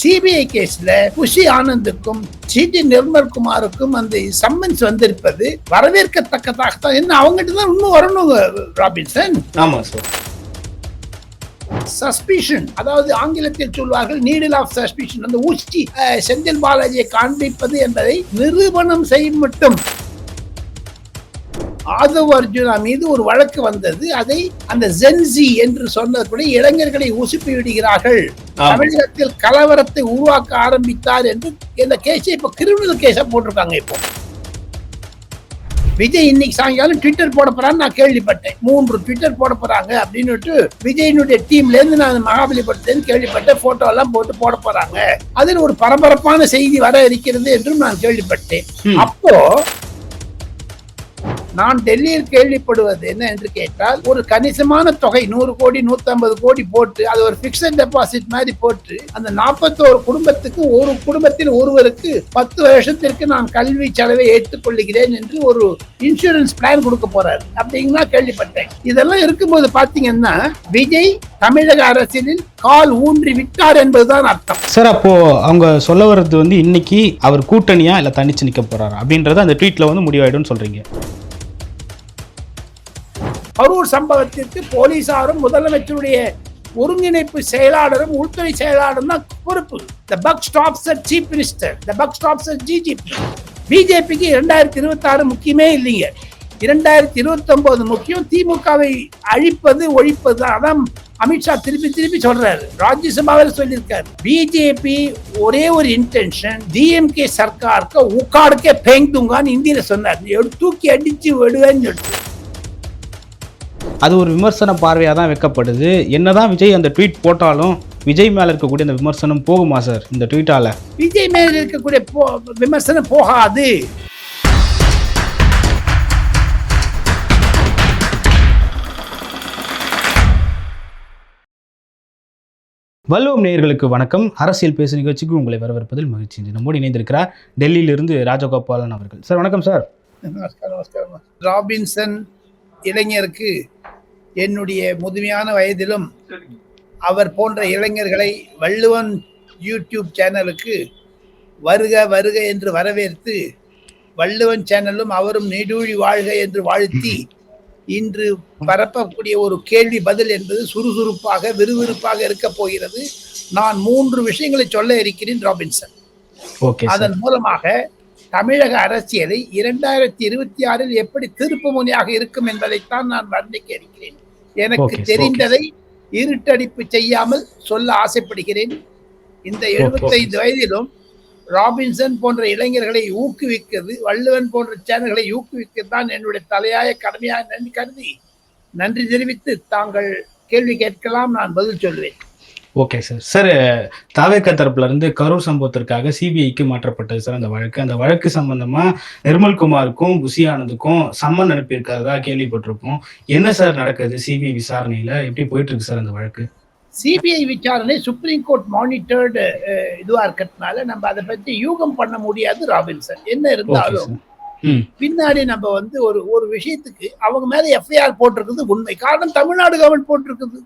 CBI கேஸ்ல குஷி ஆனந்துக்கும் CT நிர்மல்குமாருக்கும் அந்த சம்மன்ஸ் வந்திருப்பது வரவேற்கத்தக்கதாகத்தான். என்ன அவங்ககிட்ட தான் இன்னும் வரணும் ராபின்சன்? ஆமா சார் சஸ்பிஷன் அதாவது ஆங்கிலத்தில் சொல்வார்கள் நீடில் ஆஃப் சஸ்பிஷன் அந்த ஊச்சி செந்தில் பாலாஜியை காண்பிப்பது என்பதை நிரூபணம் செய்யும் மட்டும். ஆதவ் அர்ஜுனா மீது ஒரு வழக்கு வந்தது. அதை அந்த ஜென்சி என்று சொன்னபடி இளைஞர்களை உசுப்பி விடுகிறார்கள். தமிழகத்தில் கலவரத்தை உருவாக்க ஆரம்பித்தார் என்று இந்த கேஸை இப்போ கிரிமினல் கேஸா போட்டிருக்காங்க இப்போ. விஜய் இன்னைக்கு சாயங்காலம் ட்விட்டர் போட போறான்னு நான் கேள்விப்பட்டேன். மூன்று ட்விட்டர் போட போறாங்க அப்படின்னுட்டு விஜயினுடைய டீம்ல இருந்து நான் மகாபலிபுரத்துல கேள்விப்பட்டேன் போட்டோ எல்லாம் போட்டு போட போறாங்க அதில் ஒரு பரபரப்பான செய்தி வர இருக்கிறது என்றும் நான் கேள்விப்பட்டேன். அப்போ நான் டெல்லியில் கேள்விப்படுவது என்ன என்று கேட்டால் ஒரு கணிசமான தொகை நூறு கோடி 150 கோடி போட்டு அது ஒரு பிக்சட் டெபாசிட் மாதிரி போட்டு அந்த நாற்பத்தோரு குடும்பத்துக்கு ஒரு குடும்பத்தில் ஒருவருக்கு பத்து வருஷத்திற்கு நான் கல்வி செலவை ஏற்றுக்கொள்ளுகிறேன் என்று ஒரு இன்சூரன்ஸ் பிளான் கொடுக்க போறாரு. அப்படின்னா கேள்விப்பட்டேன். இதெல்லாம் இருக்கும்போது பாத்தீங்கன்னா விஜய் தமிழக அரசியலில் கால் ஊன்றி விட்டார் என்பதுதான் அர்த்தம். சார் அப்போ அவங்க சொல்ல வர்றது வந்து இன்னைக்கு அவர் கூட்டணியா இல்ல தனிச்சு நிக்க போறாரு அப்படின்றது அந்த ட்வீட்ல வந்து முடிவாயிடும்னு சொல்றீங்க. கரூர் சம்பவத்திற்கு போலீசாரும் முதலமைச்சருடைய ஒருங்கிணைப்பு செயலாளரும் உள்துறை செயலாளரும் தான் பொறுப்பு. The buck stops chief minister the buck stops DGP பிஜேபிக்கு இரண்டாயிரத்தி இருபத்தி ஆறு முக்கியமே இல்லைங்க. இரண்டாயிரத்தி இருபத்தொம்போது முக்கியம் திமுகவை அழிப்பது ஒழிப்பது. தான் அதான் அமித்ஷா திருப்பி திருப்பி சொல்றாரு. ராஜ்யசபாவில் சொல்லியிருக்காரு. பிஜேபி ஒரே ஒரு இன்டென்ஷன் டிஎம்கே சர்க்காருக்கு உக்காடுக்கே பேங் தூங்கான்னு இந்தியில சொன்னார். தூக்கி அடிச்சு விடுவேன்னு சொல்லிட்டு. அது ஒரு விமர்சன பார்வையாக தான் வைக்கப்படுது. என்னதான் விஜய் அந்த ட்வீட் போட்டாலும் விஜய் மேல இருக்கக்கூடிய அந்த விமர்சனம் போகுமா சார் இந்த ட்வீட்டால விஜய் மேல இருக்கக்கூடிய விமர்சனம் போகாது. வல்லுவம் நேயர்களுக்கு வணக்கம். அரசியல் பேசு நிகழ்ச்சிக்கு உங்களை வரவேற்பதில் மகிழ்ச்சி. நம்மோடு இணைந்திருக்கிறார் டெல்லியிலிருந்து ராஜகோபாலன் அவர்கள். சார் வணக்கம் சார் நமஸ்காரம் நமஸ்காரம். ராபின்சன் இளைஞருக்கு என்னுடைய முதுமையான வயதிலும் அவர் போன்ற இளைஞர்களை வள்ளுவன் யூடியூப் சேனலுக்கு வருக வருக என்று வரவேற்று வள்ளுவன் சேனலும் அவரும் நெடூழி வாழ்க என்று வாழ்த்தி இன்று பரப்பக்கூடிய ஒரு கேள்வி பதில் என்பது சுறுசுறுப்பாக விறுவிறுப்பாக இருக்க போகிறது. நான் மூன்று விஷயங்களை சொல்ல இருக்கிறேன் ராபின்சன். ஓகே சார் அதன் மூலமாக தமிழக அரசியலை இரண்டாயிரத்தி இருபத்தி ஆறில் எப்படி திருப்பு முனையாக இருக்கும் என்பதைத்தான் நான் வர்ணிக்க இருக்கிறேன். எனக்கு தெரிந்ததை இருட்டடிப்பு செய்யாமல் சொல்ல ஆசைப்படுகிறேன். இந்த எழுபத்தைந்து வயதிலும் ராபின்சன் போன்ற இளைஞர்களை ஊக்குவிக்கிறது வள்ளுவன் போன்ற சேனல்களை ஊக்குவிக்கிறது தான் என்னுடைய தலையாய கடமையாக நன்றி கருதி. நன்றி தெரிவித்து தாங்கள் கேள்வி கேட்கலாம் நான் பதில் சொல்வேன். Okay sir. சார் தாவேக்கா தரப்புல இருந்து கரூர் சம்பவத்திற்காக சிபிஐக்கு மாற்றப்பட்டது சார் அந்த வழக்கு. அந்த வழக்கு சம்பந்தமா நிர்மல்குமாருக்கும் புசி ஆனந்துக்கும் சம்மன் அனுப்பியிருக்கிறதா கேள்விப்பட்டிருக்கோம் என்ன சார் நடக்குது சிபிஐ விசாரணையில? எப்படி போயிட்டு இருக்கு சார் அந்த வழக்கு? சிபிஐ விசாரணை சுப்ரீம் கோர்ட் மானிட்டர்டு இதுவா இருக்கிறதுனால நம்ம அதை பத்தி யூகம் பண்ண முடியாது ராபின்சன் என்ன இருந்தாலும் பின்னாடி நம்ம வந்து ஒரு ஒரு விஷயத்துக்கு அவங்க மேல எஃப்ஐஆர் போட்டிருக்குது உண்மை. காரணம் தமிழ்நாடு கவர்மெண்ட் போட்டிருக்குது.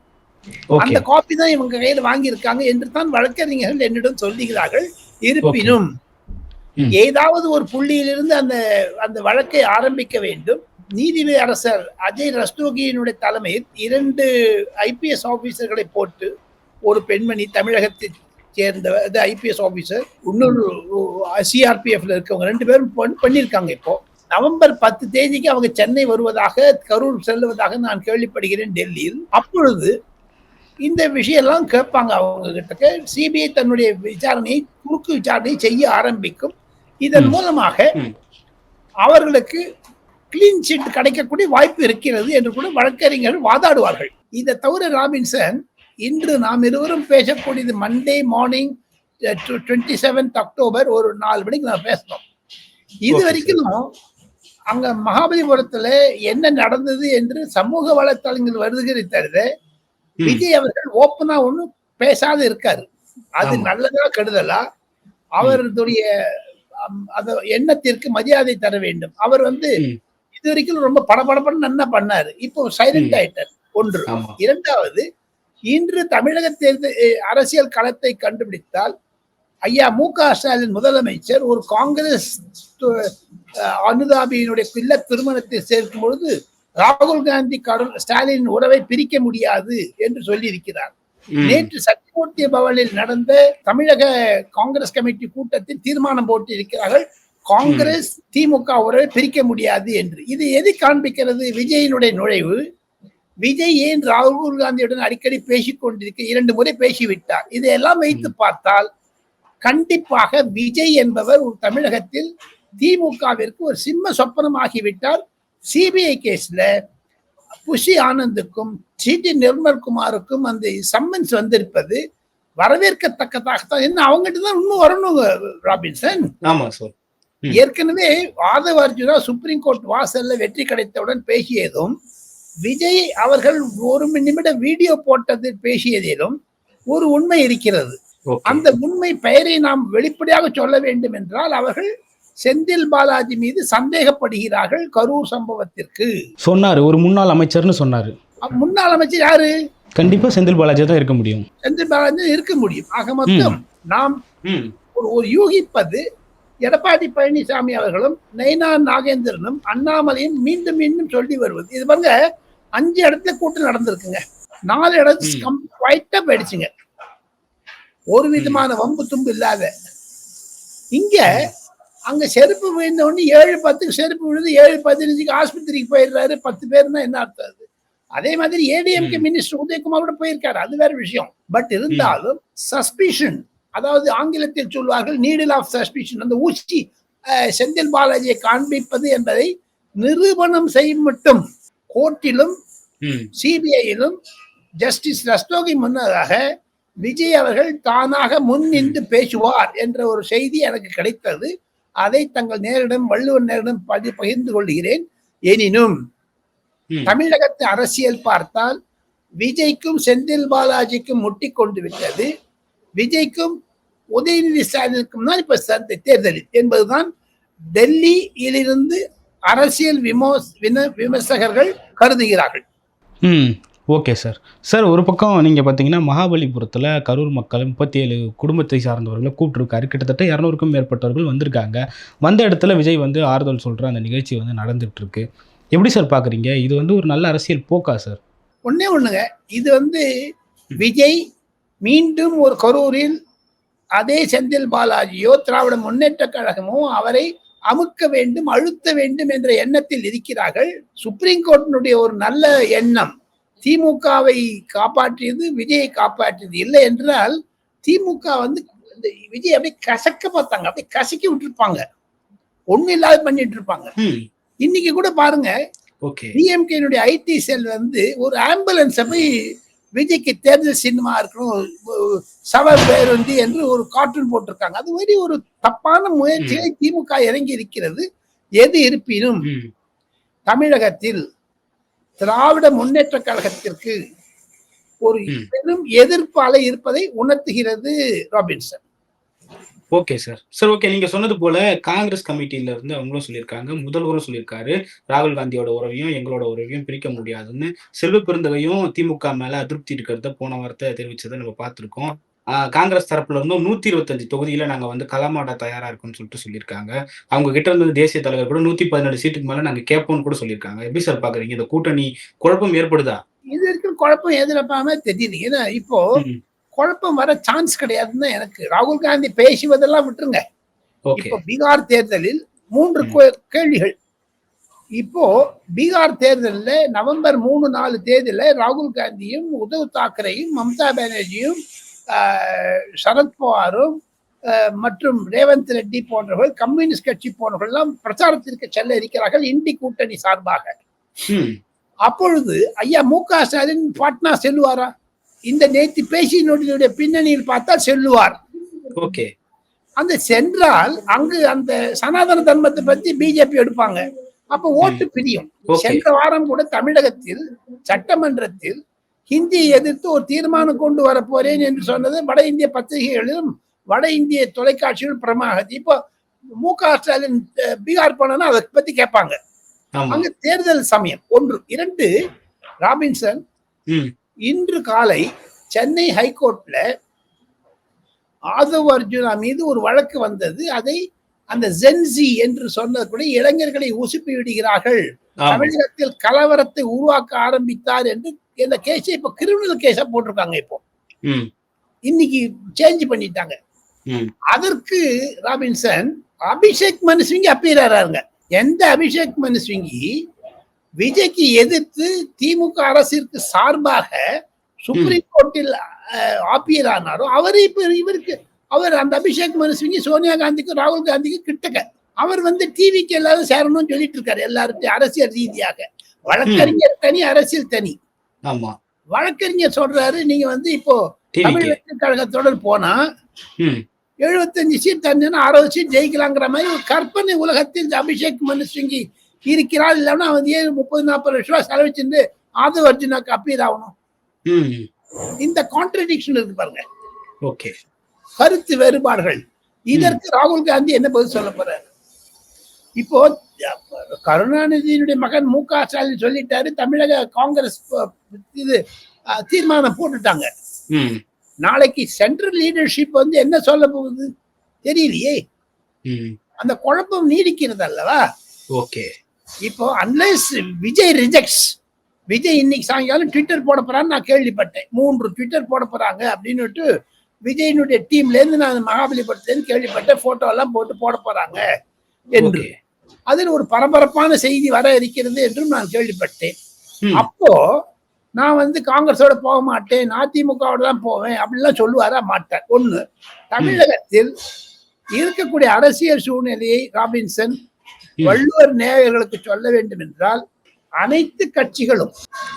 அந்த காப்பி தான் இவங்க கையில வாங்கியிருக்காங்க என்று தான் வழக்கறிஞர்கள் என்னிடம் சொல்லுகிறார்கள். இருப்பினும். ஏதாவது ஒரு புள்ளியிலிருந்து அந்த அந்த வழக்கை ஆரம்பிக்க வேண்டும். நீதிபதி அரசர் அஜய் ரஸ்தோகியினுடைய தலைமையில் இரண்டு ஐபிஎஸ் ஆபீசர்களை போட்டு ஒரு பெண்மணி தமிழகத்தை சேர்ந்த ஐபிஎஸ் ஆபீசர் இன்னொரு சிஆர்பிஎஃப்ல இருக்கவங்க ரெண்டு பேரும் பண்ணி- பண்ணியிருக்காங்க இப்போ. நவம்பர் பத்து தேதிக்கு அவங்க சென்னை வருவதாக கரூர் செல்லுவதாக நான் கேள்விப்படுகிறேன் டெல்லியில். அப்பொழுது இந்த விஷயம்லாம் கேட்பாங்க அவங்க கிட்ட சிபிஐ தன்னுடைய விசாரணையை குறுக்கு விசாரணையை செய்ய ஆரம்பிக்கும் இதன். மூலமாக. அவர்களுக்கு கிளீன் சீட் கிடைக்கக்கூடிய வாய்ப்பு இருக்கிறது என்று கூட வழக்கறிஞர்கள் வாதாடுவார்கள் இதை தவிர ராபின்சன் இன்று நாம் இருவரும் பேசக்கூடியது Monday morning twenty seventh October ஒரு நாலு மணிக்கு நான் பேசணும் இது வரைக்கும் அங்க மகாபலிபுரத்துல என்ன நடந்தது என்று சமூக வலைத்தளங்கள் வருகிறது தவிர ம். விஜய் அவர்கள் ஓப்பனா ஒண்ணும் பேசாத இருக்காரு. அது. நல்லதா கெடுதலா? அவருடைய அத எண்ணத்திற்கு மரியாதை தர வேண்டும். அவர் வந்து. இது வரைக்கும் ரொம்ப படபடப்பன்னு நன்னா பண்ணாரு? இப்போ சைலண்ட். ஆயிட்டார். ஒன்று. இரண்டாவது இன்று தமிழக தேர்தல் அரசியல் களத்தை கண்டுபிடித்தால் ஐயா மு க ஸ்டாலின் முதலமைச்சர் ஒரு காங்கிரஸ் அனுதாபியினுடைய பிள்ளை திருமணத்தை சேர்க்கும் பொழுது ராகுல் காந்தி கரு- ஸ்டாலின் உறவை பிரிக்க முடியாது என்று சொல்லி இருக்கிறார் ம். நேற்று சத்தியமூர்த்தி பவனில் நடந்த தமிழக காங்கிரஸ் கமிட்டி கூட்டத்தில் தீர்மானம் போட்டு இருக்கிறார்கள் காங்கிரஸ் திமுக உறவை பிரிக்க முடியாது என்று. இது எது காண்பிக்கிறது? விஜயினுடைய நுழைவு. விஜய் ஏன் ராகுல் காந்தியுடன் அடிக்கடி பேசிக் கொண்டிருக்க இரண்டு முறை பேசிவிட்டார். இதையெல்லாம் வைத்து பார்த்தால் கண்டிப்பாக விஜய் என்பவர் ஒரு தமிழகத்தில் திமுகவிற்கு ஒரு சிம்ம சொப்பனமாகிவிட்டார். சிபிஐ கேஸ்ல புஷி ஆனந்துக்கும் சிடி நிர்மல்குமாருக்கும் அந்த சம்மன்ஸ் வந்திருப்பது வரவேற்கத்தக்கதாகத்தான். என்ன அவங்ககிட்ட தான் உண்மை வரணும் ராபின்சன்? ஆமா சார். ஏற்கனவே ஆதவ அர்ஜுனா சுப்ரீம் கோர்ட் வாசல்ல வெற்றி கிடைத்தவுடன் பேசியதும் விஜய் அவர்கள் ஒரு நிமிட வீடியோ போட்டது பேசியதிலும் ஒரு உண்மை இருக்கிறது. அந்த உண்மை பெயரை நாம் வெளிப்படையாக சொல்ல வேண்டும் என்றால் அவர்கள் செந்தில் பாலாஜி மீது சந்தேகப்படுகிறார்கள் கரூர் சம்பவத்திற்கு. சொன்னாரு ஒரு முன்னாள் அமைச்சர்னு சொன்னாரு. முன்னாள் அமைச்சர் யாரு? கண்டிப்பா செந்தில் பாலாஜி தான் இருக்க முடியும். செந்தில் பாலாஜி இருக்க முடியும். ஆக மொத்தம் நாம். ஒரு ஒரு யூகிப்பது எடப்பாடி பழனிசாமி அவர்களும் நைனா நாகேந்திரனும் அண்ணாமலையும் மீண்டும் மீண்டும் சொல்லி வருவது. இது பாருங்க அஞ்சு இடத்துல கூட்டம் நடந்திருக்குங்க. நாலு இடத்துல குவைட்டா போயிடுச்சுங்க. ஒரு விதமான வம்பு தும்பு இல்லாத. இங்க அங்க செருப்பு விழுந்த உடனே ஏழு பத்துக்கு செருப்பு விழுது ஏழு பதினஞ்சுக்கு ஆஸ்பத்திரிக்கு போயிடுறாரு. பத்து பேர்னா என்ன அர்த்தம் அது? அதே மாதிரி ஏடிஎம்கே மினிஸ்டர் உதயகுமார் கூட போயிருக்காரு. அது வேற விஷயம். பட் இருந்தாலும் சஸ்பிஷன் அதாவது ஆங்கிலத்தில் சொல்வார்கள் நீடில் ஆஃப் சஸ்பிஷன் அந்த ஊசி செந்தில் பாலாஜியை காண்பிப்பது என்பதை நிரூபணம் செய்யும் மட்டும் கோர்ட்டிலும். சிபிஐயிலும் ஜஸ்டிஸ் ரஸ்தோகி முன்னதாக விஜய் அவர்கள் தானாக முன் நின்று பேசுவார் என்ற ஒரு செய்தி எனக்கு கிடைத்தது. அதை தங்கள் நேரிடம் வள்ளுவர் நேரிடம் பகிர்ந்து கொள்கிறேன். எனினும். தமிழகத்து அரசியல் பார்த்தால் விஜய்க்கும் செந்தில் பாலாஜிக்கும் முட்டி கொண்டு விட்டது. விஜய்க்கும் உதயநிதி ஸ்டாலினுக்கும் தான் இப்ப சந்தை தேர்தலில் என்பதுதான் டெல்லியிலிருந்து அரசியல் வின விமர்சகர்கள் கருதுகிறார்கள். Okay sir. சார் ஒரு பக்கம் நீங்கள் பார்த்தீங்கன்னா மகாபலிபுரத்தில் கரூர் மக்கள் முப்பத்தி ஏழு குடும்பத்தை சார்ந்தவர்களை கூப்பிட்டுருக்காரு. கிட்டத்தட்ட இரநூறுக்கும் மேற்பட்டவர்கள் வந்திருக்காங்க. வந்த இடத்துல விஜய் வந்து ஆறுதல் சொல்கிற அந்த நிகழ்ச்சி வந்து நடந்துகிட்ருக்கு எப்படி சார் பார்க்குறீங்க இது வந்து ஒரு நல்ல அரசியல் போக்கா சார்? ஒன்றே ஒன்றுங்க இது வந்து விஜய் மீண்டும் ஒரு கரூரில் அதே செந்தில் பாலாஜியோ திராவிட முன்னேற்ற கழகமோ அவரை அமுக்க வேண்டும் அழுத்த வேண்டும் என்ற எண்ணத்தில் இருக்கிறார்கள். சுப்ரீம் கோர்ட்டினுடைய ஒரு நல்ல எண்ணம் திமுகவை காப்பாற்றியது விஜயை காப்பாற்றியது இல்லை என்றால் திமுக வந்து இந்த விஜய் அப்படியே கசக்க பார்த்தாங்க. அப்படியே கசக்கி விட்டுருப்பாங்க. ஒண்ணு இல்லாத பண்ணிட்டு இருப்பாங்க. இன்னைக்கு கூட பாருங்க டிஎம்கேனுடைய ஐடி செல் வந்து ஒரு ஆம்புலன்ஸை போய் விஜய்க்கு தேர்தல் சின்னமா இருக்கணும் சவ பேருந்து என்று ஒரு கார்ட்டூன் போட்டிருக்காங்க. அது மாதிரி ஒரு தப்பான முயற்சியை திமுக இறங்கி இருக்கிறது. எது இருப்பினும் தமிழகத்தில் திராவிட முன்னேற்ற கழகத்திற்கு ஒரு. பெரும் எதிர்ப்பு அலை இருப்பதை உணர்த்துகிறது Robinson. Okay sir. Sir okay நீங்க சொன்னது போல காங்கிரஸ் கமிட்டியில இருந்து அவங்களும் சொல்லியிருக்காங்க. முதல்வரும் சொல்லியிருக்காரு. ராகுல் காந்தியோட உறவையும் எங்களோட உறவையும் பிரிக்க முடியாதுன்னு. செல்வ பெருந்தகையும் திமுக மேல அதிருப்தி இருக்கிறத போன வாரத்தை தெரிவிச்சதை நம்ம பார்த்திருக்கோம். காங்கிரஸ் தரப்புல இருந்தும் நூத்தி இருபத்தஞ்சு தொகுதியில நாங்க வந்து களமாட தயாரா இருக்கோம்னு சொல்லிட்டு சொல்லியிருக்காங்க. அவங்க கிட்ட இருந்து தேசிய தலைவர் கூட நூத்தி பதினேழு சீட்டுக்கு மேல நாங்க கேட்போம்னு கூட சொல்லியிருக்காங்க. எப்படி சார் பாக்குறீங்க? இந்த கூட்டணி குழப்பம் ஏற்படுதா? இது வரைக்கும் குழப்பம் எதிர்ப்பாம தெரியல ஏன்னா இப்போ. குழப்பம் வர சான்ஸ் கிடையாதுன்னு தான் எனக்கு ராகுல் காந்தி பேசுவதெல்லாம் விட்டுருங்க. ஓகே. இப்போ பீகார் தேர்தலில் மூன்று கேள்விகள். இப்போ பீகார் தேர்தலில் நவம்பர் மூணு நாலு தேதியில ராகுல் காந்தியும் உத்தவ் தாக்கரேயும் மம்தா பானர்ஜியும் சரத்பவாரும் மற்றும் ரேவந்த் ரெட்டி போன்றவர்கள் கம்யூனிஸ்ட் கட்சி போன்றவர்கள் எல்லாம் பிரச்சாரத்திற்கு செல்ல இருக்கிறார்கள் இந்தி கூட்டணி சார்பாக. அப்பொழுது ஐயா மு க ஸ்டாலின் பாட்னா செல்லுவாரா? இந்த நேற்று பேசினுடைய பின்னணியில் பார்த்தால் செல்லுவார். ஓகே. அந்த சென்றால் அங்கு அந்த சனாதன தர்மத்தை பத்தி பிஜேபி எடுப்பாங்க. அப்ப ஓட்டு பிரியும். சென்ற வாரம் கூட தமிழகத்தில் சட்டமன்றத்தில் ஹிந்தியை எதிர்த்து ஒரு தீர்மானம் கொண்டு வர போறேன் என்று சொன்னது வட இந்திய பத்திரிகைகளிலும் வட இந்திய தொலைக்காட்சிகள் பிரமாகதி. இப்போ மு க ஸ்டாலின் பீகார் போனா அதை பத்தி கேட்பாங்க. அங்க தேர்தல் சமயம் ஒன்று. இரண்டு ராபின்சன் இன்று காலை சென்னை ஹைகோர்ட்ல ஆதவ் அர்ஜுனா மீது ஒரு வழக்கு வந்தது. அதை அந்த ஜென்சி என்று சொன்னது கூட இளைஞர்களை உசுப்பி விடுகிறார்கள். தமிழகத்தில் கலவரத்தை உருவாக்க ஆரம்பித்தார் என்று இந்த கேஸை இப்போ கிரிமினல் கேஸா போட்டிருக்காங்க இப்போ. இன்னைக்கு சேஞ்ச் பண்ணிட்டாங்க. அதற்கு ராபின்சன் அபிஷேக் மனு சிங்கி அப்பீராருங்க எந்த அபிஷேக் மனு சிங்கி விஜய்க்கு எதிர்த்து திமுக அரசிற்கு சார்பாக சுப்ரீம் கோர்ட்டில் ஆப்பியர் ஆனாரோ அவர் இப்ப இவருக்கு அவர் அந்த அபிஷேக் மனு சிங்கி சோனியா காந்திக்கும் ராகுல் காந்திக்கும் கிட்டக்க. அவர் வந்து டிவிக்கு எல்லாரும் சேரணும்னு சொல்லிட்டு இருக்காரு எல்லார்ட்டையும் அரசியல் ரீதியாக. வழக்கறிஞர் தனி அரசியல் தனி. ஆமா. வழக்கறிஞர் சொல்றாரு நீங்க வந்து இப்போ தமிழ் வெற்றி கழகத்துடன் போனா எழுபத்தஞ்சு சீட் தந்தேன்னா அறுபது சீட் ஜெயிக்கலாங்கிற மாதிரி ஒரு கற்பனை உலகத்தில் அபிஷேக் மனு சிங்கி இருக்கிறார் இல்லைன்னா அவன் ஏன் முப்பது நாற்பது லட்ச ரூபா செலவச்சிருந்து ஆதவ் அர்ஜுனாக்கு அப்பீர் ஆகணும். இந்த கான்ட்ரடிக்ஷன் இருக்கு பாருங்க. ஓகே. கருத்து வேறுபாடுகள். இதற்கு ராகுல் காந்தி என்ன பதில் சொல்ல போறாரு? இப்போ கருணாநிதியினுடைய மகன் மு க ஸ்டாலின் சொல்லிட்டாரு தமிழக காங்கிரஸ் இது தீர்மானம் போட்டுட்டாங்க. ம், நாளைக்கு சென்ட்ரல் லீடர்ஷிப் வந்து என்ன சொல்ல போகுது? தெரியலையே. ம், அந்த குழப்பம் நீடிக்கிறது அல்லவா? ஓகே. இப்போ அன்லெஸ் விஜய் ரிஜெக்ட்ஸ் விஜய் இன்னைக்கு சாயங்காலம் ட்விட்டர் போட போறான்னு நான் கேள்விப்பட்டேன். மூன்று ட்விட்டர் போட போறாங்க அப்படின்னுட்டு விஜயினுடைய டீம்ல இருந்து நான் மகாபலிபுரத்துலேருந்து கேள்விப்பட்டேன் போட்டோ எல்லாம் போட்டு போட போறாங்க. என்று. அதில் ஒரு பரபரப்பான செய்தி வர இருக்கிறது என்றும் நான் கேள்விப்பட்டேன். அப்போ நான் வந்து காங்கிரஸோட போக மாட்டேன் அதிமுகவோட தான் போவேன் அப்படிலாம் சொல்லுவாரா? மாட்டார். ஒண்ணு தமிழகத்தில் இருக்கக்கூடிய அரசியல் சூழ்நிலையை ராபின்சன். வள்ளுவர் நேயர்களுக்கு சொல்ல வேண்டும் என்றால் அனைத்து கட்சிகளும்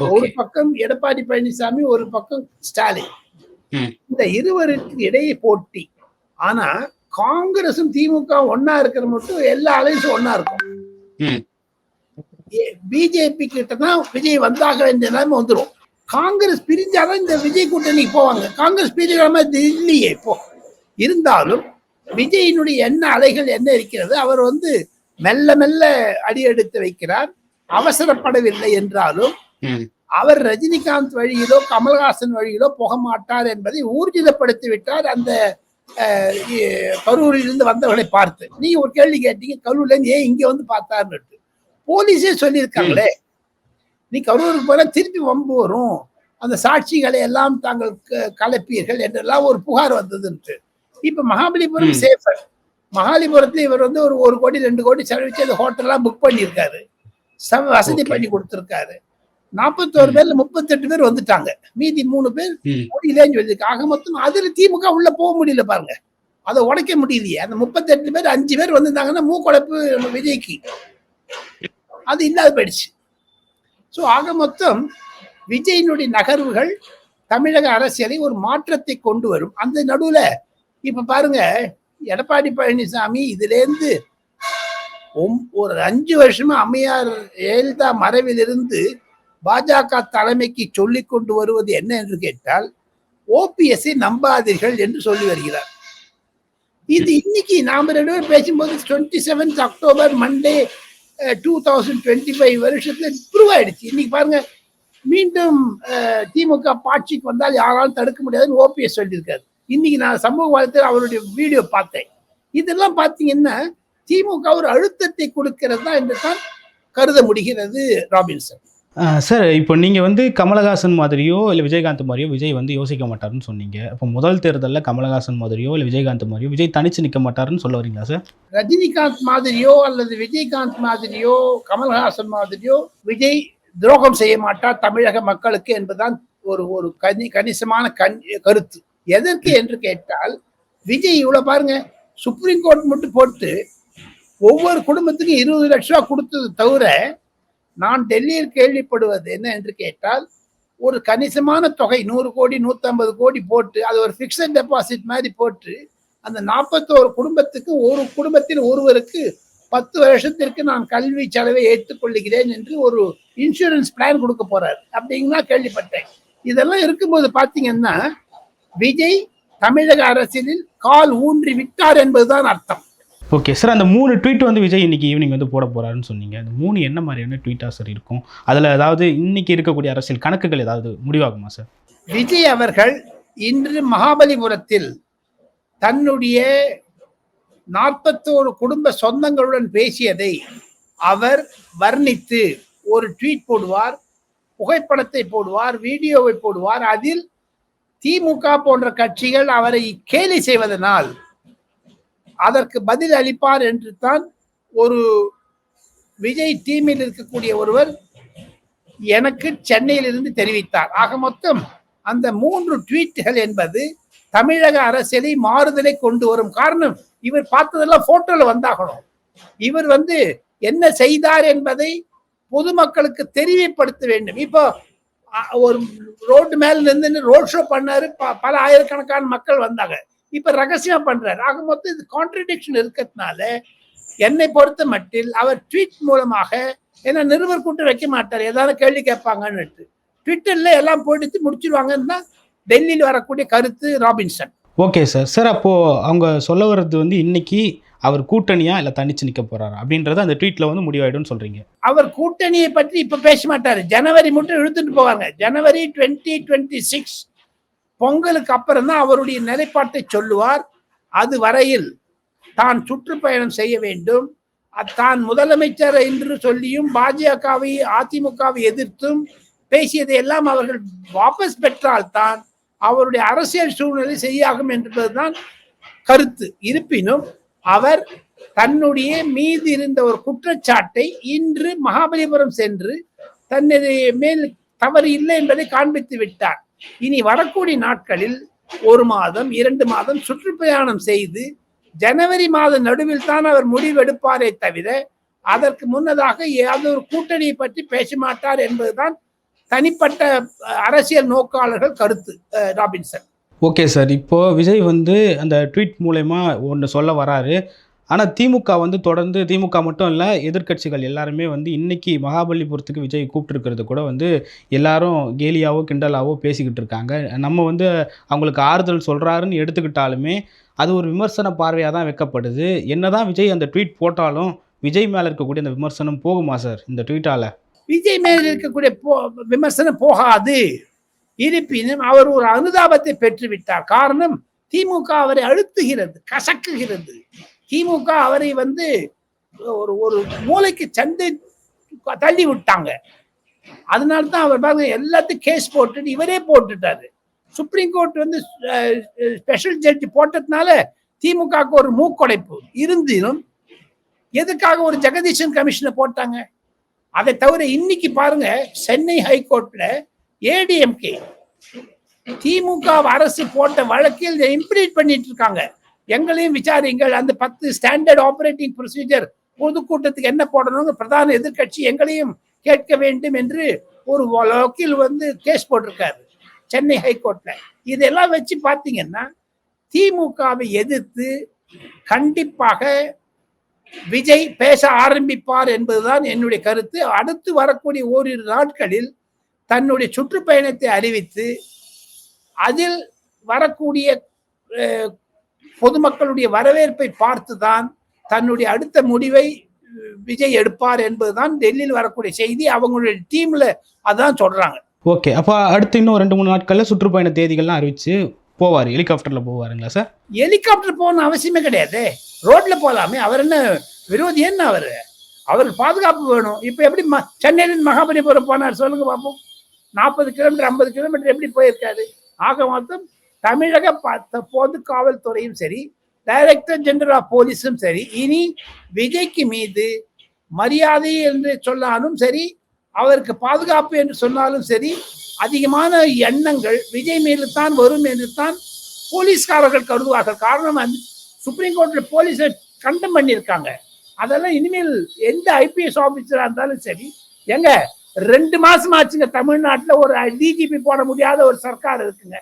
ஒரு பக்கம் எடப்பாடி பழனிசாமி ஒரு பக்கம் ஸ்டாலின். இந்த இருவருக்கு இடையே போட்டி. ஆனா காங்கிரசும் திமுக ஒன்னா இருக்கிற மட்டும் எல்லா அலைன்ஸும் ஒன்னா இருக்கும். பிஜேபி கிட்ட தான் விஜய் வந்தாக வேண்டிய நிலைமை வந்துடும் காங்கிரஸ் பிரிஞ்சாதான் இந்த விஜய் கூட்டணிக்கு போவாங்க. காங்கிரஸ் இது இல்லையே இப்போ. இருந்தாலும் விஜயினுடைய என்ன அலைகள் என்ன இருக்கிறது? அவர் வந்து மெல்ல மெல்ல அடி எடுத்து வைக்கிறார். அவசரப்படவில்லை என்றாலும் அவர் ரஜினிகாந்த் வழியிலோ கமல்ஹாசன் வழியிலோ போக மாட்டார் என்பதை ஊர்ஜிதப்படுத்தி விட்டார். அந்த கரூரிலிருந்து வந்தவர்களை பார்த்து நீ ஒரு கேள்வி கேட்டீங்க கரூர்ல இருந்து ஏன் இங்க வந்து பார்த்தாருன்னு போலீஸே சொல்லியிருக்காங்களே. நீ கரூருக்கு போனா திருப்பி வம்பு வரும். அந்த சாட்சிகளை எல்லாம் தாங்கள் கலப்பீர்கள் என்றெல்லாம் ஒரு புகார் வந்ததுன்ட்டு. இப்ப மகாபலிபுரம். சேஃபர் மகாபலிபுரத்துல இவர் வந்து ஒரு ஒரு கோடி ரெண்டு கோடி செலவிச்சு அந்த ஹோட்டல்லாம் புக் பண்ணியிருக்காரு. வசதி. பண்ணி கொடுத்திருக்காரு. நாற்பத்தோரு பேர்ல முப்பத்தெட்டு பேர் வந்துட்டாங்க. மீதி மூணு பேர் முடியலன்னு சொல்லியிருக்கு. ஆக மொத்தம் அதுல திமுக உள்ள போக முடியல பாருங்க. அதை உடைக்க முடியலையே. அந்த முப்பத்தெட்டு பேர் அஞ்சு பேர் வந்திருந்தாங்கன்னா மூக்குழப்பு நம்ம விஜய்க்கு. அது இல்லாத போயிடுச்சு. ஸோ ஆக மொத்தம் விஜயினுடைய நகர்வுகள் தமிழக அரசியலை ஒரு மாற்றத்தை கொண்டு வரும். அந்த நடுவுல இப்ப பாருங்க எடப்பாடி பழனிசாமி இதுலேருந்து ஒரு அஞ்சு வருஷமா அம்மையார் ஜெயலலிதா மறைவிலிருந்து பாஜக தலைமைக்கு சொல்லி கொண்டு வருவது என்ன என்று கேட்டால் ஓபிஎஸ்ஐ நம்பாதீர்கள் என்று சொல்லி வருகிறார். இது இன்னைக்கு நாம் ரெண்டு பேரும் பேசும்போது twenty seventh October Monday two thousand twenty five வருஷத்துல இம்ப்ரூவ் ஆயிடுச்சு. இன்னைக்கு பாருங்க மீண்டும் திமுக ஆட்சிக்கு வந்தால் யாராலும் தடுக்க முடியாதுன்னு ஓபிஎஸ் சொல்லியிருக்காரு. இன்னைக்கு நான் சமூக வாழ்த்து அவருடைய வீடியோ பார்த்தேன். இதெல்லாம் பார்த்தீங்கன்னா திமுக ஒரு அழுத்தத்தை கொடுக்கிறது தான் என்று தான் கருத முடிகிறது ராபின்சன். சார் இப்போ நீங்கள் வந்து கமலஹாசன் மாதிரியோ இல்லை விஜயகாந்த் மாதிரியோ விஜய் வந்து யோசிக்க மாட்டாருன்னு சொன்னீங்க. இப்போ முதல் தேர்தலில் கமலஹாசன் மாதிரியோ இல்லை விஜயகாந்த் மாதிரியோ விஜய் தனிச்சு நிற்க மாட்டாருன்னு சொல்ல வரீங்களா சார்? ரஜினிகாந்த் மாதிரியோ அல்லது விஜயகாந்த் மாதிரியோ கமல்ஹாசன் மாதிரியோ விஜய் துரோகம் செய்ய மாட்டார் தமிழக மக்களுக்கு என்பதுதான் ஒரு ஒரு கனி கணிசமான கண் கருத்து. எதற்கு என்று கேட்டால் விஜய் இவ்வளோ பாருங்க சுப்ரீம் கோர்ட் மட்டும் போட்டு ஒவ்வொரு குடும்பத்துக்கும் இருபது லட்ச ரூபா கொடுத்தது தவிர நான் டெல்லியில் கேள்விப்படுவது என்ன என்று கேட்டால் ஒரு கணிசமான தொகை நூறு கோடி நூற்றம்பது கோடி போட்டு அது ஒரு ஃபிக்ஸட் டெபாசிட் மாதிரி போட்டு அந்த நாற்பத்தோரு குடும்பத்துக்கு ஒரு குடும்பத்தில் ஒருவருக்கு பத்து வருஷத்திற்கு நான் கல்வி செலவை ஏற்றுக்கொள்ளுகிறேன் என்று ஒரு இன்சூரன்ஸ் பிளான் கொடுக்க போறாரு. அப்படின்னா கேள்விப்பட்டேன். இதெல்லாம் இருக்கும்போது பார்த்தீங்கன்னா விஜய் தமிழக அரசியலில் கால் ஊன்றி விட்டார் என்பதுதான் அர்த்தம். ஓகே சார் அந்த மூணு ட்வீட் வந்து விஜய் இன்றைக்கி ஈவினிங் வந்து போட போகிறாருன்னு சொன்னீங்க. அந்த மூணு என்ன மாதிரியான ட்வீட்டாக சார் இருக்கும்? அதில் ஏதாவது இன்றைக்கி இருக்கக்கூடிய அரசியல் கணக்குகள் ஏதாவது முடிவாகுமா சார் விஜய் அவர்கள் இன்று மகாபலிபுரத்தில் தன்னுடைய நாற்பத்தோரு குடும்ப சொந்தங்களுடன் பேசியதை அவர் வர்ணித்து ஒரு ட்வீட் போடுவார் புகைப்படத்தை போடுவார் வீடியோவை போடுவார். அதில் திமுக போன்ற கட்சிகள் அவரை கேலி செய்வதனால் அதற்கு பதில் அளிப்பார் என்று தான் ஒரு விஜய் டீமில் இருக்கக்கூடிய ஒருவர் எனக்கு சென்னையிலிருந்து தெரிவித்தார். ஆக மொத்தம் அந்த மூன்று ட்வீட்டுகள் என்பது தமிழக அரசியலை மாறுதலை கொண்டு வரும் காரணம். இவர் பார்த்ததெல்லாம் போட்டோல வந்தாகணும். இவர் வந்து என்ன செய்தார் என்பதை பொதுமக்களுக்கு தெரிவிப்படுத்த வேண்டும். இப்போ ஒரு ரோடு மேல நின்று ரோட் ஷோ பண்ணாரு. ப- பல ஆயிரக்கணக்கான மக்கள் வந்தாங்க. இப்ப ரகசியம் பண்றாரு. ஆக மொத்தம் இது கான்ட்ரடிக்ஷன் இருக்கிறதுனால என்னை பொறுத்த மட்டில் அவர் ட்வீட் மூலமாக ஏன்னா நிருபர் கூட்டம் வைக்க மாட்டார். ஏதாவது கேள்வி கேட்பாங்கன்னு ட்விட்டர்ல எல்லாம் போயிட்டு முடிச்சிருவாங்கன்னு தான் டெல்லியில் வரக்கூடிய கருத்து ராபின்சன். Okay sir. சார் அப்போது அவங்க சொல்ல வர்றது வந்து இன்னைக்கு அவர் கூட்டணியா இல்லை தனிச்சு நிற்க போறாரா? அப்படின்றது அந்த ட்வீட்டில் வந்து முடிவாயிடும்னு சொல்றீங்க. அவர் கூட்டணியை பற்றி இப்ப பேச மாட்டாரு. ஜனவரி மட்டும் இழுத்துட்டு போவாங்க. ஜனவரி டுவெண்ட்டி டுவெண்ட்டி சிக்ஸ் பொங்கலுக்கு அப்புறம் தான் அவருடைய நிலைப்பாட்டை சொல்லுவார். அது வரையில் தான் சுற்றுப்பயணம் செய்ய வேண்டும். தான் முதலமைச்சர் என்று சொல்லியும் பாஜகவை அதிமுகவை எதிர்த்தும் பேசியதை எல்லாம் அவர்கள் வாபஸ் பெற்றால்தான் அவருடைய அரசியல் சூழ்நிலை சரியாகும் என்பதுதான் கருத்து. இருப்பினும் அவர் தன்னுடைய மீது இருந்த ஒரு குற்றச்சாட்டை இன்று மகாபலிபுரம் சென்று தன்னுடைய மேல் தவறு இல்லை என்பதை காண்பித்து விட்டார். இனி வரக்கூடிய நாட்களில் ஒரு மாதம் இரண்டு மாதம் சுற்றுப்பயணம் செய்து ஜனவரி மாத நடுவில் தான் அவர் முடிவெடுப்பாரே தவிர அதற்கு முன்னதாக ஏதாவது ஒரு கூட்டணியை பற்றி பேச மாட்டார் என்பதுதான் தனிப்பட்ட அரசியல் நோக்காளர்கள் கருத்து ராபின்சன். Okay sir. இப்போ விஜய் வந்து அந்த ட்வீட் மூலயமா ஒன்று சொல்ல வராரு. ஆனால் திமுக வந்து தொடர்ந்து திமுக மட்டும் இல்லை எதிர்க்கட்சிகள் எல்லாருமே வந்து இன்னைக்கு மகாபலிபுரத்துக்கு விஜய் கூப்பிட்டுருக்கிறது கூட வந்து எல்லாரும் கேலியாவோ கிண்டலாவோ பேசிக்கிட்டு இருக்காங்க. நம்ம வந்து அவங்களுக்கு ஆறுதல் சொல்கிறாருன்னு எடுத்துக்கிட்டாலுமே அது ஒரு விமர்சன பார்வையாக தான் வைக்கப்படுது. என்னதான் விஜய் அந்த ட்வீட் போட்டாலும் விஜய் மேலே இருக்கக்கூடிய அந்த விமர்சனம் போகுமா சார் இந்த ட்வீட்டால்? விஜய் மேலே இருக்கக்கூடிய போ- விமர்சனம் போகாது. இருப்பினும் அவர் ஒரு அனுதாபத்தை பெற்றுவிட்டார். காரணம் திமுக அவரை அழுத்துகிறது கசக்குகிறது. திமுக அவரை வந்து ஒரு ஒரு மூளைக்கு சந்தை தள்ளி விட்டாங்க. அதனால தான் அவர் பார்க்க எல்லாத்தையும் கேஸ் போட்டுட்டு இவரே போட்டுட்டாரு. சுப்ரீம் கோர்ட் வந்து ஸ்பெஷல் ஜட்ஜ் போட்டதுனால திமுகவுக்கு ஒரு மூக்கொடைப்பு இருந்திலும் எதுக்காக ஒரு ஜெகதீஷன் கமிஷனை போட்டாங்க? அதை தவிர இன்னைக்கு பாருங்க சென்னை ஹைகோர்ட்ல ஏடிஎம்கே திமுக அரசு போட்ட வழக்கில் இம்ப்ளீட் பண்ணிட்டு இருக்காங்க. எங்களையும் விசாரிங்கள். அந்த பத்து ஸ்டாண்டர்ட் ஆப்ரேட்டிங் ப்ரொசீஜர் பொதுக்கூட்டத்துக்கு என்ன போடணும்னு பிரதான எதிர்க்கட்சி எங்களையும் கேட்க வேண்டும் என்று ஒரு வக்கீல் வந்து கேஸ் போட்டிருக்காரு. சென்னை ஹைகோர்ட்ல. இதெல்லாம் வச்சு பார்த்தீங்கன்னா திமுகவை எதிர்த்து கண்டிப்பாக விஜய் பேச ஆரம்பிப்பார் என்பதுதான் என்னுடைய கருத்து. அடுத்து வரக்கூடிய ஓரிரு நாட்களில் தன்னுடைய சுற்றுப்பயணத்தை அறிவித்து அதில் வரக்கூடிய பொதுமக்களுடைய வரவேற்பை பார்த்துதான் தன்னுடைய அடுத்த முடிவை விஜய் எடுப்பார் என்பதுதான் டெல்லியில் வரக்கூடிய செய்தி. அவங்களுடைய டீம்ல அதான் சொல்றாங்க. ஓகே அப்போ அடுத்து இன்னும் ரெண்டு மூணு நாட்களில் சுற்றுப்பயண தேதிகள்லாம் அறிவிச்சு போவார் ஹெலிகாப்டரில் போவாருங்களா சார்? ஹெலிகாப்டர் போகணும் அவசியமே கிடையாது. ரோட்ல போலாமே. அவர் என்ன விரோதி என்ன அவரு. அவருக்கு பாதுகாப்பு வேணும். இப்ப எப்படி ம- சென்னையிலிருந்து மகாபலிபுரம் போனார் சொல்லுங்க பார்ப்போம் நாற்பது கிலோமீட்டர் ஐம்பது கிலோமீட்டர் எப்படி போயிருக்காரு? ஆக மொத்தம் தமிழக ப- பொது காவல்துறையும் சரி டைரக்டர் ஜெனரல் ஆஃப் போலீஸும் சரி இனி விஜய்க்கு மீது மரியாதை என்று சொன்னாலும் சரி அவருக்கு பாதுகாப்பு என்று சொன்னாலும் சரி அதிகமான எண்ணங்கள் விஜய் மீது தான் வரும் என்று தான் போலீஸ்காரர்கள் கருதுவார்கள். காரணம் சுப்ரீம் கோர்ட்டில் போலீஸை கண்டம் பண்ணியிருக்காங்க. அதெல்லாம் இனிமேல் எந்த ஐபிஎஸ் ஆஃபீஸராக இருந்தாலும் சரி எங்க ரெண்டு மாசம் ஆச்சுங்க தமிழ்நாட்டில் ஒரு டிஜிபி போட முடியாத ஒரு சர்க்கார் இருக்குங்க.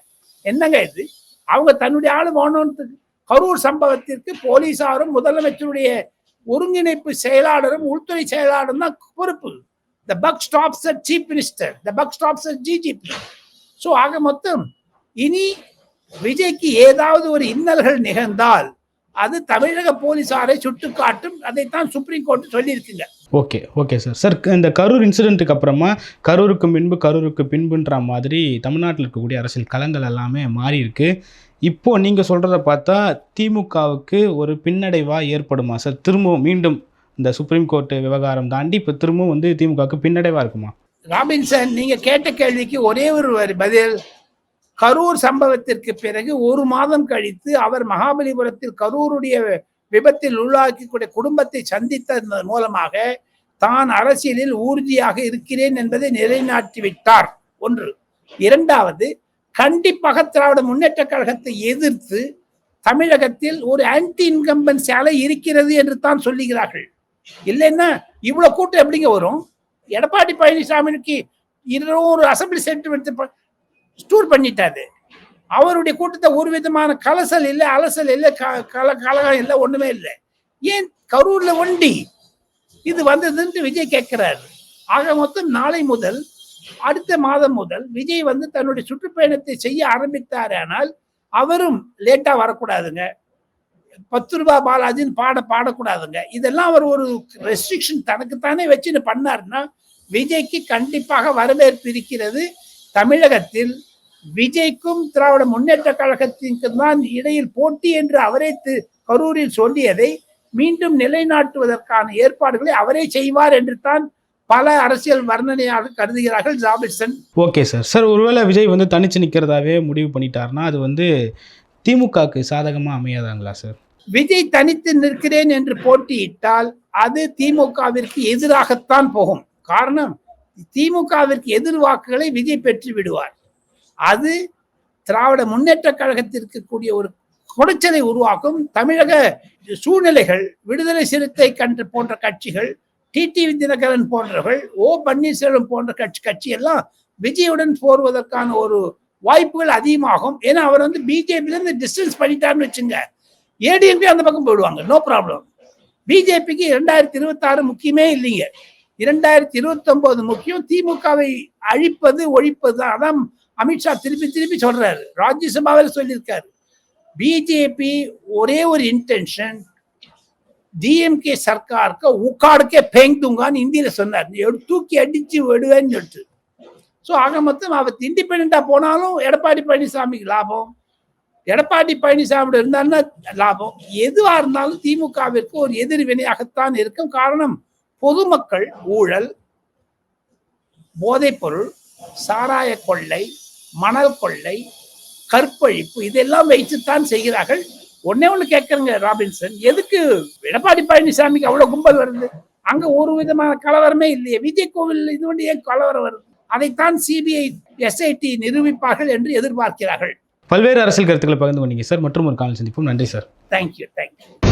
என்னங்க இது? அவங்க தன்னுடைய ஆளு வேணும்னு கரூர் சம்பவத்திற்கு போலீசாரும் முதலமைச்சருடைய ஒருங்கிணைப்பு செயலாளரும் உள்துறை செயலாளரும் தான் பொறுப்பு. The buck stops chief minister the buck stops DGP so ஆக மொத்தம் இனி விஜய்க்கு ஏதாவது ஒரு இன்னல்கள் நிகழ்ந்தால் அது தமிழக போலீசாரை சுட்டுக்காட்டும். அதைத்தான் supreme court சொல்லியிருக்குங்க. Okay okay sir. Sir இந்த கரூர் இன்சிடென்ட்டுக்கு அப்புறமா கரூருக்கு முன்பு கரூருக்கு பின்புன்ற மாதிரி தமிழ்நாட்டில் இருக்கக்கூடிய அரசியல் களங்கள் எல்லாமே மாறி இருக்கு இப்போ நீங்க சொல்றத பார்த்தா திமுகவுக்கு ஒரு பின்னடைவா ஏற்படுமா சார்? திரும்பவும் மீண்டும் இந்த சுப்ரீம் கோர்ட் விவகாரம் தாண்டி இப்போ திரும்பவும் வந்து திமுகவுக்கு பின்னடைவா இருக்குமா? ராபின்சன் நீங்க கேட்ட கேள்விக்கு ஒரே ஒரு பதில் கரூர் சம்பவத்திற்கு பிறகு ஒரு மாதம் கழித்து அவர் மகாபலிபுரத்தில் கரூருடைய விபத்தில் உள்ளாக்கக்கூடிய குடும்பத்தை சந்தித்ததன் மூலமாக தான் அரசியலில் ஊர்தியாக இருக்கிறேன் என்பதை நிலைநாட்டிவிட்டார். ஒன்று. இரண்டாவது கண்டிப்பாக திராவிட முன்னேற்ற கழகத்தை எதிர்த்து தமிழகத்தில் ஒரு ஆன்டி இன்கம்பன்சி அலை இருக்கிறது என்று தான் சொல்லுகிறார்கள். இல்லைன்னா இவ்வளவு கூட்டம் எப்படிங்க வரும்? எடப்பாடி பழனிசாமிக்கு இருநூறு அசம்பிளி சென்டிமெண்ட் ஸ்டோர் பண்ணிட்டாரு. அவருடைய கூட்டத்தை ஒரு விதமான கலசல் இல்லை அலசல் இல்லை க- கல கலகம் இல்லை ஒண்ணுமே இல்லை. ஏன் கரூர்ல ஒண்டி? இது வந்ததுன்ட்டு விஜய் கேட்கிறாரு ஆக மொத்தம் நாளை முதல் அடுத்த மாதம் முதல் விஜய் வந்து தன்னுடைய சுற்றுப்பயணத்தை செய்ய ஆரம்பித்தாரானால் அவரும் லேட்டா வரக்கூடாதுங்க. பத்து ரூபாய் பாலாஜின்னு பாட பாடக்கூடாதுங்க. இதெல்லாம் அவர் ஒரு ரெஸ்ட்ரிக்ஷன் தனக்குத்தானே வச்சுன்னு பண்ணாருன்னா விஜய்க்கு கண்டிப்பாக வரவேற்பு இருக்கிறது. தமிழகத்தில் விஜய்க்கும் திராவிட முன்னேற்ற கழகத்திற்கும் தான் இடையில் போட்டி என்று அவரே கரூரில் சொல்லியதை மீண்டும் நிலைநாட்டுவதற்கான ஏற்பாடுகளை அவரே செய்வார் என்று தான் பல அரசியல் வர்ணனையாக கருதுகிறார்கள் ராபின்சன் ஓகே சார். சார் ஒருவேளை விஜய் வந்து தனிச்சு நிற்கிறதாவே முடிவு பண்ணிட்டாருன்னா அது வந்து திமுகவுக்கு சாதகமாக அமையாதாங்களா சார்? விஜய் தனித்து நிற்கிறேன் என்று போட்டியிட்டால் அது திமுகவிற்கு எதிராகத்தான் போகும். காரணம் திமுகவிற்கு எதிர் வாக்குகளை விஜய் பெற்று விடுவார். அது திராவிட முன்னேற்ற கழகத்திற்கு கூடிய ஒரு குடைச்சலை உருவாக்கும் தமிழக சூழ்நிலைகள் விடுதலை சிறுத்தை கன்று போன்ற கட்சிகள் டிடிவி தினகரன் போன்றவர்கள் ஓ. பன்னீர்செல்வம் போன்ற கட்சி கட்சி எல்லாம் விஜயுடன் போர்வதற்கான ஒரு வாய்ப்புகள் அதிகமாகும். ஏன்னா அவர் வந்து பிஜேபியிலேருந்து டிஸ்டன்ஸ் பண்ணிட்டார்னு வச்சுங்க. ஏடிஎம்பி அந்த பக்கம் போயிடுவாங்க. நோ ப்ராப்ளம் பிஜேபிக்கு இரண்டாயிரத்தி இருபத்தி ஆறு முக்கியமே இல்லைங்க. இரண்டாயிரத்தி இருபத்தி ஒன்பது முக்கியம் திமுகவை அழிப்பது ஒழிப்பது தான். அதான் அமித்ஷா திருப்பி திருப்பி சொல்றாரு. ராஜ்யசபாவில் சொல்லியிருக்காரு. பிஜேபி ஒரே ஒரு இன்டென்ஷன் டிஎம்கே சர்க்காருக்கு உக்காடுக்கே பேங்குங்கான்னு இந்தியில சொன்னார். எடு- தூக்கி அடிச்சு விடுவேன்னு சொல்லிட்டு. ஸோ ஆக மொத்தம் அவர் இண்டிபெண்டா போனாலும் எடப்பாடி பழனிசாமிக்கு லாபம். எடப்பாடி பழனிசாமி இருந்தாருன்னா லாபம். எதுவாக இருந்தாலும் திமுகவிற்கு ஒரு எதிர்வினையாகத்தான் இருக்கும். காரணம் பொதுமக்கள் ஊழல் போதைப்பொருள் சாராய கொள்ளை மணல் கொள்ளை கற்பழிப்பு இதெல்லாம் வைத்துத்தான் செய்கிறார்கள். ஒன்னே ஒண்ணு கேட்கறங்க ராபின்சன். எதுக்கு? எடப்பாடி பழனிசாமிக்கு அவ்வளவு கும்பல் வருது. அங்க ஒரு விதமான கலவரமே இல்லையே. விஜய் கோவில் இது வந்து ஏன் கலவரம் வருது? அதைத்தான் சிபிஐ எஸ்ஐடி நிரூபிப்பார்கள் என்று எதிர்பார்க்கிறார்கள். பல்வேறு அரசியல் கருத்துக்களை பகிர்ந்து கொண்டீங்க சார். மற்றும் ஒரு கால் சந்திப்போம். நன்றி சார். Thank you thank you